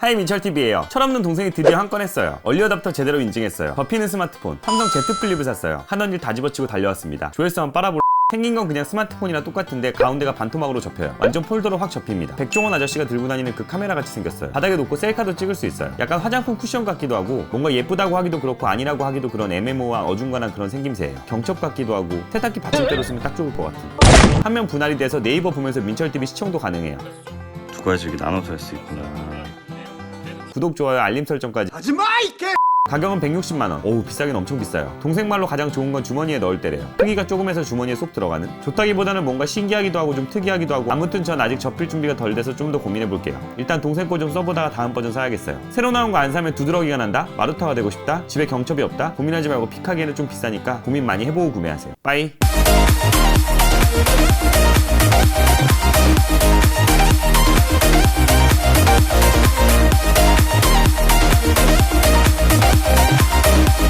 하이 민철TV에요. 철없는 동생이 드디어 한 건 했어요. 얼리어답터 제대로 인증했어요. 덮이는 스마트폰. 삼성 Z 플립을 샀어요. 하던 일 다 집어치고 달려왔습니다. 조회수 한번 빨아볼 생긴 건 그냥 스마트폰이랑 똑같은데 가운데가 반토막으로 접혀요. 완전 폴더로 확 접힙니다. 백종원 아저씨가 들고 다니는 그 카메라 같이 생겼어요. 바닥에 놓고 셀카도 찍을 수 있어요. 약간 화장품 쿠션 같기도 하고 뭔가 예쁘다고 하기도 그렇고 아니라고 하기도 그런 애매모호한 어중간한 그런 생김새예요. 경첩 같기도 하고 세탁기 받침대로 쓰면 딱 좋을 것 같은. 한명 분할이 돼서 네이버 보면서 민철TV 시청도 가능해요. 두 가지 이렇게 나눠서 할 수 있구나. 구독, 좋아요, 알림 설정까지. 하지마 이 개! 가격은 160만원. 오우, 비싸긴 엄청 비싸요. 동생 말로 가장 좋은 건 주머니에 넣을 때래요. 크기가 조금해서 주머니에 쏙 들어가는? 좋다기보다는 뭔가 신기하기도 하고 좀 특이하기도 하고 아무튼 전 아직 접힐 준비가 덜 돼서 좀 더 고민해볼게요. 일단 동생 거 좀 써보다가 다음 버전 사야겠어요. 새로 나온 거 안 사면 두드러기가 난다? 마루타가 되고 싶다? 집에 경첩이 없다? 고민하지 말고 픽하기에는 좀 비싸니까 고민 많이 해보고 구매하세요. 빠이!